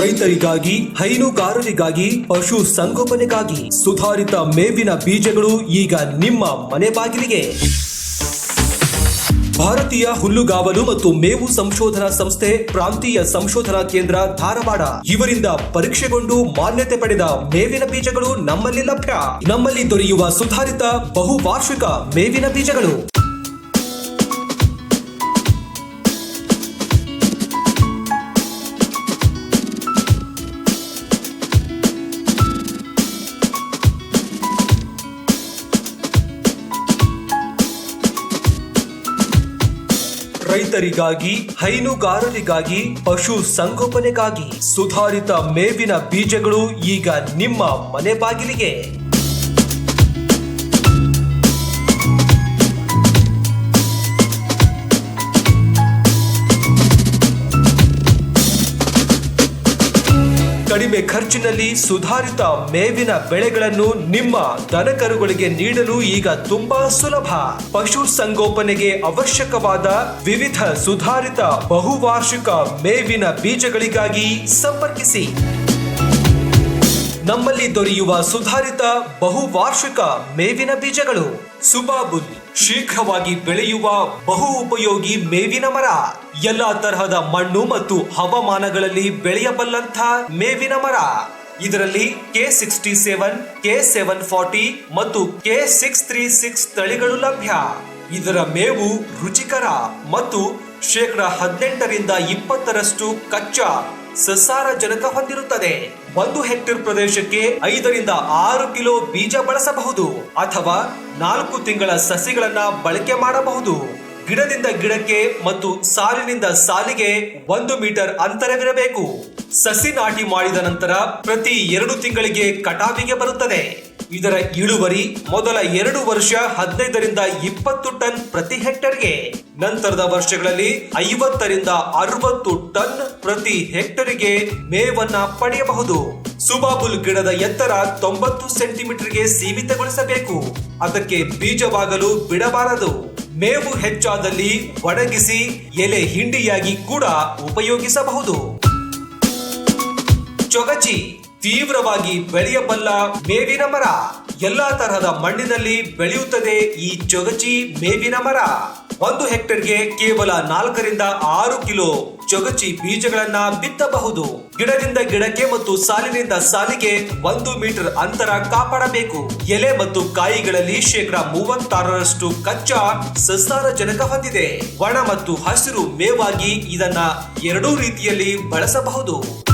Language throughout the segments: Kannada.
ರೈತರಿಗಾಗಿ, ಹೈನುಗಾರರಿಗಾಗಿ, ಪಶು ಸಂಗೋಪನೆಗಾಗಿ ಸುಧಾರಿತ ಮೇವಿನ ಬೀಜಗಳು ಈಗ ನಿಮ್ಮ ಮನೆ ಬಾಗಿಲಿಗೆ. ಭಾರತೀಯ ಹುಲ್ಲುಗಾವಲು ಮತ್ತು ಮೇವು ಸಂಶೋಧನಾ ಸಂಸ್ಥೆ, ಪ್ರಾಂತೀಯ ಸಂಶೋಧನಾ ಕೇಂದ್ರ ಧಾರವಾಡ ಇವರಿಂದ ಪರೀಕ್ಷೆಗೊಂಡು ಮಾನ್ಯತೆ ಪಡೆದ ಮೇವಿನ ಬೀಜಗಳು ನಮ್ಮಲ್ಲಿ ಲಭ್ಯ. ನಮ್ಮಲ್ಲಿ ದೊರೆಯುವ ಸುಧಾರಿತ ಬಹುವಾರ್ಷಿಕ ಮೇವಿನ ಬೀಜಗಳು. ರೈತರಿಗಾಗಿ ಹೈನುಗಾರರಿಗಾಗಿ ಪಶು ಸಂಗೋಪನೆಗಾಗಿ ಸುಧಾರಿತ ಮೇವಿನ ಬೀಜಗಳು ಈಗ ನಿಮ್ಮ ಮನೆ ಬಾಗಿಲಿಗೆ. ಕಡಿಮೆ ಖರ್ಚಿನಲ್ಲಿ ಸುಧಾರಿತ ಮೇವಿನ ಬೆಳೆಗಳನ್ನು ನಿಮ್ಮ ದನಕರುಗಳಿಗೆ ನೀಡಲು ಈಗ ತುಂಬಾ ಸುಲಭ. ಪಶು ಸಂಗೋಪನೆಗೆ ಅವಶ್ಯಕವಾದ ವಿವಿಧ ಸುಧಾರಿತ ಬಹುವಾರ್ಷಿಕ ಮೇವಿನ ಬೀಜಗಳಿಗಾಗಿ ಸಂಪರ್ಕಿಸಿ. ನಮ್ಮಲ್ಲಿ ದೊರೆಯುವ ಸುಧಾರಿತ ಬಹುವಾರ್ಷಿಕ ಮೇವಿನ ಬೀಜಗಳು. ಸುಬಾಬುಲ್. ಶೀಘ್ರವಾಗಿ ಬೆಳೆಯುವ ಬಹು ಉಪಯೋಗಿ ಮೇವಿನ ಮರ. ಎಲ್ಲಾ ತರಹದ ಮಣ್ಣು ಮತ್ತು ಹವಾಮಾನಗಳಲ್ಲಿ ಬೆಳೆಯಬಲ್ಲಂಥ ಮೇವಿನ ಮರ. ಇದರಲ್ಲಿ K sixty seven, K seven forty ಮತ್ತು ಕೆ ಸಿಕ್ಸ್ ತ್ರೀ ಸಿಕ್ಸ್ ತಳಿಗಳು ಲಭ್ಯ. ಇದರ ಮೇವು ರುಚಿಕರ ಮತ್ತು ಶೇಕಡ ಹದಿನೆಂಟರಿಂದ ಇಪ್ಪತ್ತರಷ್ಟು ಕಚ್ಚಾ ಸಸಾರಜನಕ ಹೊಂದಿರುತ್ತದೆ. ಒಂದು ಹೆಕ್ಟೇರ್ ಪ್ರದೇಶಕ್ಕೆ ಐದರಿಂದ ಆರು ಕಿಲೋ ಬೀಜ ಬಳಸಬಹುದು ಅಥವಾ ನಾಲ್ಕು ತಿಂಗಳ ಸಸಿಗಳನ್ನ ಬಳಕೆ ಮಾಡಬಹುದು. ಗಿಡದಿಂದ ಗಿಡಕ್ಕೆ ಮತ್ತು ಸಾಲಿನಿಂದ ಸಾಲಿಗೆ ಒಂದು ಮೀಟರ್ ಅಂತರವಿರಬೇಕು. ಸಸಿ ನಾಟಿ ಮಾಡಿದ ನಂತರ ಪ್ರತಿ ಎರಡು ತಿಂಗಳಿಗೆ ಕಟಾವಿಗೆ ಬರುತ್ತದೆ. ಇದರ ಇಳುವರಿ ಮೊದಲ ಎರಡು ವರ್ಷ ಹದಿನೈದರಿಂದ ಇಪ್ಪತ್ತು ಟನ್ ಪ್ರತಿ ಹೆಕ್ಟರ್ಗೆ. ನಂತರದ ವರ್ಷಗಳಲ್ಲಿ ಐವತ್ತರಿಂದ ಅರವತ್ತು ಟನ್ ಪ್ರತಿ ಹೆಕ್ಟರ್ಗೆ ಮೇವನ್ನ ಪಡೆಯಬಹುದು. ಸುಬಾಬುಲ್ ಗಿಡದ ಎತ್ತರ ತೊಂಬತ್ತು ಸೆಂಟಿಮೀಟರ್ಗೆ ಸೀಮಿತಗೊಳಿಸಬೇಕು. ಅದಕ್ಕೆ ಬೀಜವಾಗಲು ಬಿಡಬಾರದು. ಮೇವು ಹೆಚ್ಚಾದಲ್ಲಿ ಒಣಗಿಸಿ ಎಲೆ ಹಿಂಡಿಯಾಗಿ ಕೂಡ ಉಪಯೋಗಿಸಬಹುದು. ಚೊಗಚಿ. ತೀವ್ರವಾಗಿ ಬೆಳೆಯಬಲ್ಲ ಮೇವಿನ ಮರ. ಎಲ್ಲಾ ತರಹದ ಮಣ್ಣಿನಲ್ಲಿ ಬೆಳೆಯುತ್ತದೆ ಈ ಚೊಗಚಿ ಮೇವಿನ ಮರ. ಒಂದು ಹೆಕ್ಟೇರ್ಗೆ ಕೇವಲ ನಾಲ್ಕರಿಂದ ಆರು ಕಿಲೋ ಚೊಗಚಿ ಬೀಜಗಳನ್ನ ಬಿತ್ತಬಹುದು. ಗಿಡದಿಂದ ಗಿಡಕ್ಕೆ ಮತ್ತು ಸಾಲಿನಿಂದ ಸಾಲಿಗೆ ಒಂದು ಮೀಟರ್ ಅಂತರ ಕಾಪಾಡಬೇಕು. ಎಲೆ ಮತ್ತು ಕಾಯಿಗಳಲ್ಲಿ ಶೇಕಡ ಮೂವತ್ತಾರರಷ್ಟು ಕಚ್ಚಾ ಸಸಾರಜನಕ ಹೊಂದಿದೆ. ಒಣ ಮತ್ತು ಹಸಿರು ಮೇವಾಗಿ ಇದನ್ನ ಎರಡೂ ರೀತಿಯಲ್ಲಿ ಬಳಸಬಹುದು.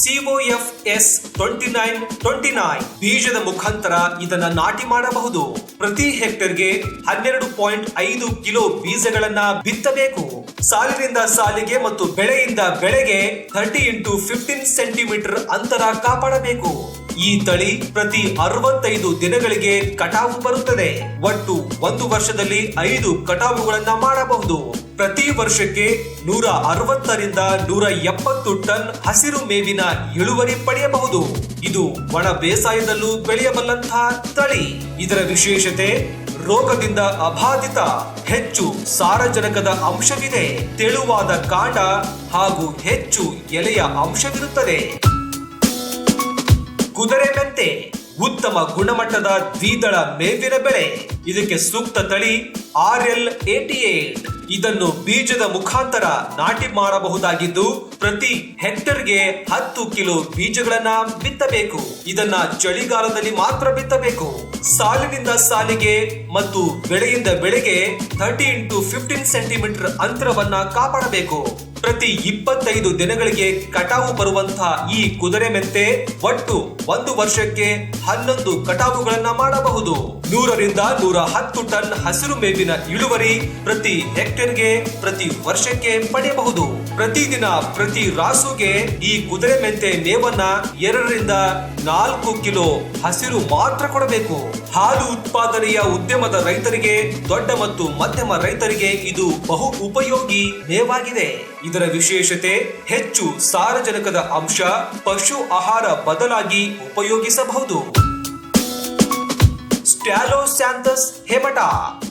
COF S twenty nine twenty nine ಬೀಜದ ಮುಖಾಂತರ ಇದನ್ನ ನಾಟಿ ಮಾಡಬಹುದು. ಪ್ರತಿ ಹೆಕ್ಟರ್ಗೆ ಹನ್ನೆರಡು ಪಾಯಿಂಟ್ ಐದು ಕಿಲೋ ಬೀಜಗಳನ್ನ ಬಿತ್ತಬೇಕು. ಸಾಲಿನಿಂದ ಸಾಲಿಗೆ ಮತ್ತು ಬೆಳೆಯಿಂದ ಬೆಳೆಗೆ ಥರ್ಟಿ ಇಂಟು ಫಿಫ್ಟೀನ್ ಸೆಂಟಿಮೀಟರ್ ಅಂತರ ಕಾಪಾಡಬೇಕು. ಈ ತಳಿ ಪ್ರತಿ ಅರವತ್ತೈದು ದಿನಗಳಿಗೆ ಕಟಾವು ಬರುತ್ತದೆ. ಒಟ್ಟು ಒಂದು ವರ್ಷದಲ್ಲಿ ಐದು ಕಟಾವುಗಳನ್ನ ಮಾಡಬಹುದು. ಪ್ರತಿ ವರ್ಷಕ್ಕೆ ನೂರ ಅರವತ್ತರಿಂದ ನೂರ ಎಪ್ಪತ್ತು ಟನ್ ಹಸಿರು ಮೇವಿನ ಇಳುವರಿ ಪಡೆಯಬಹುದು. ಇದು ಒಣ ಬೇಸಾಯದಲ್ಲೂ ಬೆಳೆಯಬಲ್ಲಂತಹ ತಳಿ. ಇದರ ವಿಶೇಷತೆ, ರೋಗದಿಂದ ಅಬಾಧಿತ ಹೆಚ್ಚು ಸಾರಜನಕದ ಅಂಶವಿದೆ. ತೆಳುವಾದ ಕಾಂಡ ಹಾಗೂ ಹೆಚ್ಚು ಎಲೆಯ ಅಂಶವಿರುತ್ತದೆ. ಕುದುರೆ ಮೆಂತೆ, ಉತ್ತಮ ಗುಣಮಟ್ಟದ ದ್ವಿದಳ ಮೇವಿನ ಬೆಳೆ. ಇದಕ್ಕೆ ಸೂಕ್ತ ತಳಿ ಆರ್ ಎಲ್ ಏಟಿ ಏಟ್. ಇದನ್ನು ಬೀಜದ ಮುಖಾಂತರ ನಾಟಿ ಮಾಡಬಹುದಾಗಿದ್ದು, ಪ್ರತಿ ಹೆಕ್ಟರ್ಗೆ ಹತ್ತು ಕಿಲೋ ಬೀಜಗಳನ್ನ ಬಿತ್ತಬೇಕು. ಇದನ್ನ ಚಳಿಗಾಲದಲ್ಲಿ ಮಾತ್ರ ಬಿತ್ತಬೇಕು. ಸಾಲಿನಿಂದ ಸಾಲಿಗೆ ಮತ್ತು ಬೆಳೆಯಿಂದ ಬೆಳೆಗೆ ಥರ್ಟಿ ಇಂಟು ಫಿಫ್ಟೀನ್ ಸೆಂಟಿಮೀಟರ್ ಅಂತರವನ್ನ ಕಾಪಾಡಬೇಕು. ಪ್ರತಿ ಇಪ್ಪತ್ತೈದು ದಿನಗಳಿಗೆ ಕಟಾವು ಬರುವಂತಹ ಈ ಕುದುರೆ ಮೆಂತೆ ಒಟ್ಟು ಒಂದು ವರ್ಷಕ್ಕೆ ಹನ್ನೊಂದು ಕಟಾವುಗಳನ್ನ ಮಾಡಬಹುದು. ನೂರರಿಂದ ನೂರ ಹತ್ತು ಟನ್ ಹಸಿರು ಮೇವಿನ ಇಳುವರಿ ಪ್ರತಿ ಹೆಕ್ಟೇರ್ಗೆ ಪ್ರತಿ ವರ್ಷಕ್ಕೆ ಪಡೆಯಬಹುದು. ಪ್ರತಿದಿನ ಪ್ರತಿ ರಾಸುಗೆ ಈ ಕುದುರೆ ಮೆಂತೆ ಮೇವನ್ನ ಎರಡರಿಂದ ನಾಲ್ಕು ಕಿಲೋ ಹಸಿರು ಮಾತ್ರ ಕೊಡಬೇಕು. ಹಾಲು ಉತ್ಪಾದನೆಯ ಉದ್ಯಮದ ರೈತರಿಗೆ, ದೊಡ್ಡ ಮತ್ತು ಮಧ್ಯಮ ರೈತರಿಗೆ ಇದು ಬಹು ಉಪಯೋಗಿ ಮೇವಾಗಿದೆ ಇದರ ವಿಶೇಷತೆ ಹೆಚ್ಚು ಸಾರಜನಕದ ಅಂಶ, ಪಶು ಆಹಾರ ಬದಲಾಗಿ ಉಪಯೋಗಿಸಬಹುದು. ಸ್ಟ್ಯಾಲೋಸ್ಯಾಂಥಸ್ ಹೆಮಟ.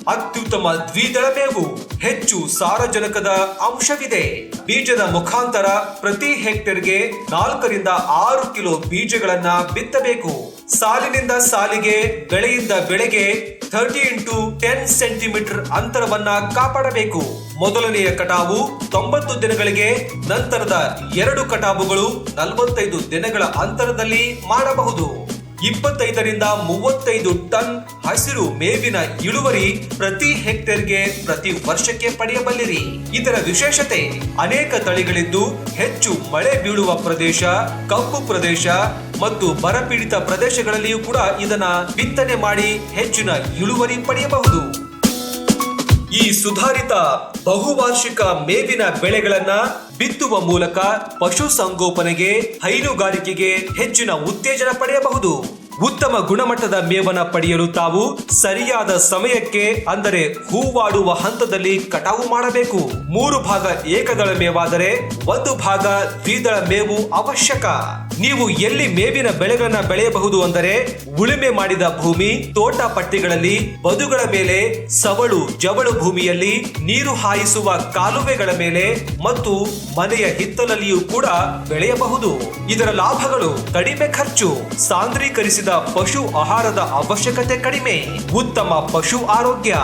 ಅತ್ಯುತ್ತಮ ದ್ವಿದಳ ಮೇವು. ಹೆಚ್ಚು ಸಾರಜನಕದ ಅಂಶವಿದೆ. ಬೀಜದ ಮುಖಾಂತರ ಪ್ರತಿ ಹೆಕ್ಟೇರ್ಗೆ ನಾಲ್ಕರಿಂದ ಆರು ಕಿಲೋ ಬೀಜಗಳನ್ನ ಬಿತ್ತಬೇಕು. ಸಾಲಿನಿಂದ ಸಾಲಿಗೆ, ಬೆಳೆಯಿಂದ ಬೆಳೆಗೆ ಥರ್ಟಿ ಇಂಟು ಟೆನ್ ಸೆಂಟಿಮೀಟರ್ ಅಂತರವನ್ನ ಕಾಪಾಡಬೇಕು. ಮೊದಲನೆಯ ಕಟಾವು ತೊಂಬತ್ತು ದಿನಗಳಿಗೆ, ನಂತರದ ಎರಡು ಕಟಾವುಗಳು ನಲವತ್ತೈದು ದಿನಗಳ ಅಂತರದಲ್ಲಿ ಮಾಡಬಹುದು. ಇಪ್ಪತ್ತೈದರಿಂದ ಮೂವತ್ತೈದು ಟನ್ ಹಸಿರು ಮೇವಿನ ಇಳುವರಿ ಪ್ರತಿ ಹೆಕ್ಟೇರ್ಗೆ ಪ್ರತಿ ವರ್ಷಕ್ಕೆ ಪಡೆಯಬಲ್ಲಿರಿ. ಇದರ ವಿಶೇಷತೆ, ಅನೇಕ ತಳಿಗಳಿದ್ದು ಹೆಚ್ಚು ಮಳೆ ಬೀಳುವ ಪ್ರದೇಶ, ಕಪ್ಪು ಪ್ರದೇಶ ಮತ್ತು ಬರಪೀಡಿತ ಪ್ರದೇಶಗಳಲ್ಲಿಯೂ ಕೂಡ ಇದನ್ನ ಬಿತ್ತನೆ ಮಾಡಿ ಹೆಚ್ಚಿನ ಇಳುವರಿ ಪಡೆಯಬಹುದು. ಈ ಸುಧಾರಿತ ಬಹುವಾರ್ಷಿಕ ಮೇವಿನ ಬೆಳೆಗಳನ್ನ ಬಿತ್ತುವ ಮೂಲಕ ಪಶುಸಂಗೋಪನೆಗೆ ಹೈನುಗಾರಿಕೆಗೆ ಹೆಚ್ಚಿನ ಉತ್ತೇಜನ ಪಡೆಯಬಹುದು. ಉತ್ತಮ ಗುಣಮಟ್ಟದ ಮೇವನ ಪಡೆಯಲು ತಾವು ಸರಿಯಾದ ಸಮಯಕ್ಕೆ, ಅಂದರೆ ಹೂವಾಡುವ ಹಂತದಲ್ಲಿ ಕಟಾವು ಮಾಡಬೇಕು. ಮೂರು ಭಾಗ ಏಕದಳ ಮೇವಾದರೆ, ಒಂದು ಭಾಗ ದ್ವಿದಳ ಮೇವು ಅವಶ್ಯಕ. ನೀವು ಎಲ್ಲಿ ಮೇವಿನ ಬೆಳೆಗಳನ್ನ ಬೆಳೆಯಬಹುದು ಅಂದರೆ ಉಳುಮೆ ಮಾಡಿದ ಭೂಮಿ, ತೋಟ ಪಟ್ಟಿಗಳಲ್ಲಿ, ಬದುಗಳ ಮೇಲೆ, ಸವಳು, ಜವಳು ಭೂಮಿಯಲ್ಲಿ, ನೀರು ಹಾಯಿಸುವ ಕಾಲುವೆಗಳ ಮೇಲೆ ಮತ್ತು ಮನೆಯ ಹಿತ್ತಲಲ್ಲಿಯೂ ಕೂಡ ಬೆಳೆಯಬಹುದು. ಇದರ ಲಾಭಗಳು ಕಡಿಮೆ ಖರ್ಚು, ಸಾಂದ್ರೀಕರಿಸಿದ ಪಶು ಆಹಾರದ ಅವಶ್ಯಕತೆ ಕಡಿಮೆ, ಉತ್ತಮ ಪಶು ಆರೋಗ್ಯ.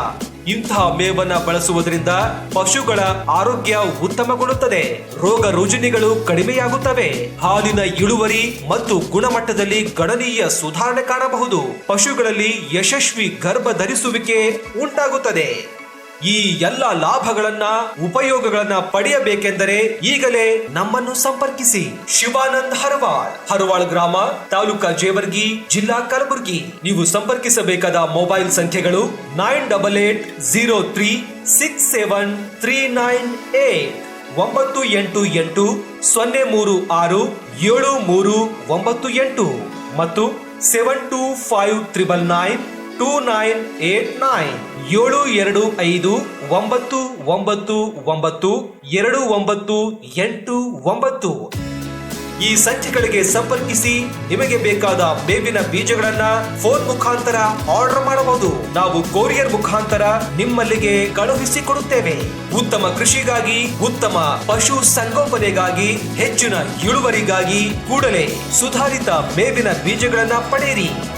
ಇಂತಹ ಮೇವನ್ನ ಬಳಸುವುದರಿಂದ ಪಶುಗಳ ಆರೋಗ್ಯ ಉತ್ತಮಗೊಳ್ಳುತ್ತದೆ. ರೋಗ ರುಜಿನಿಗಳು ಕಡಿಮೆಯಾಗುತ್ತವೆ. ಹಾಲಿನ ಇಳುವರಿ ಮತ್ತು ಗುಣಮಟ್ಟದಲ್ಲಿ ಗಣನೀಯ ಸುಧಾರಣೆ ಕಾಣಬಹುದು. ಪಶುಗಳಲ್ಲಿ ಯಶಸ್ವಿ ಗರ್ಭ ಧರಿಸುವಿಕೆ ಉಂಟಾಗುತ್ತದೆ. ಈ ಎಲ್ಲ ಲಾಭಗಳನ್ನ, ಉಪಯೋಗಗಳನ್ನ ಪಡೆಯಬೇಕೆಂದರೆ ಈಗಲೇ ನಮ್ಮನ್ನು ಸಂಪರ್ಕಿಸಿ. ಶಿವಾನಂದ್ ಹರವಾಳ್ ಹರವಾಳ್ ಗ್ರಾಮ, ತಾಲೂಕಾ ಜೇವರ್ಗಿ, ಜಿಲ್ಲಾ ಕಲಬುರಗಿ. ನೀವು ಸಂಪರ್ಕಿಸಬೇಕಾದ ಮೊಬೈಲ್ ಸಂಖ್ಯೆಗಳು nine double eight, zero three, six seven, three nine eight. ಒಂಬತ್ತು ಎಂಟು ಎಂಟು, ಸೊನ್ನೆ ಮೂರು ಆರು, ಏಳು ಮೂರು ಒಂಬತ್ತು ಎಂಟು. ಮತ್ತು seven two five triple nine two nine eight nine ಏಳು ಎರಡು ಐದು, ಒಂಬತ್ತು ಒಂಬತ್ತು ಒಂಬತ್ತು, ಎರಡು ಒಂಬತ್ತು, ಎಂಟು, ಒಂಬತ್ತು. ಈ ಸಂಖ್ಯೆಗಳಿಗೆ ಸಂಪರ್ಕಿಸಿ ನಿಮಗೆ ಬೇಕಾದ ಬೇವಿನ ಬೀಜಗಳನ್ನ ಫೋನ್ ಮುಖಾಂತರ ಆರ್ಡರ್ ಮಾಡಬಹುದು. ನಾವು ಕೊರಿಯರ್ ಮುಖಾಂತರ ನಿಮ್ಮಲ್ಲಿಗೆ ಕಳುಹಿಸಿ ಕೊಡುತ್ತೇವೆ. ಉತ್ತಮ ಕೃಷಿಗಾಗಿ, ಉತ್ತಮ ಪಶು ಸಂಗೋಪನೆಗಾಗಿ, ಹೆಚ್ಚಿನ ಇಳುವರಿಗಾಗಿ ಕೂಡಲೇ ಸುಧಾರಿತ ಬೇವಿನ ಬೀಜಗಳನ್ನ ಪಡೆಯಿರಿ.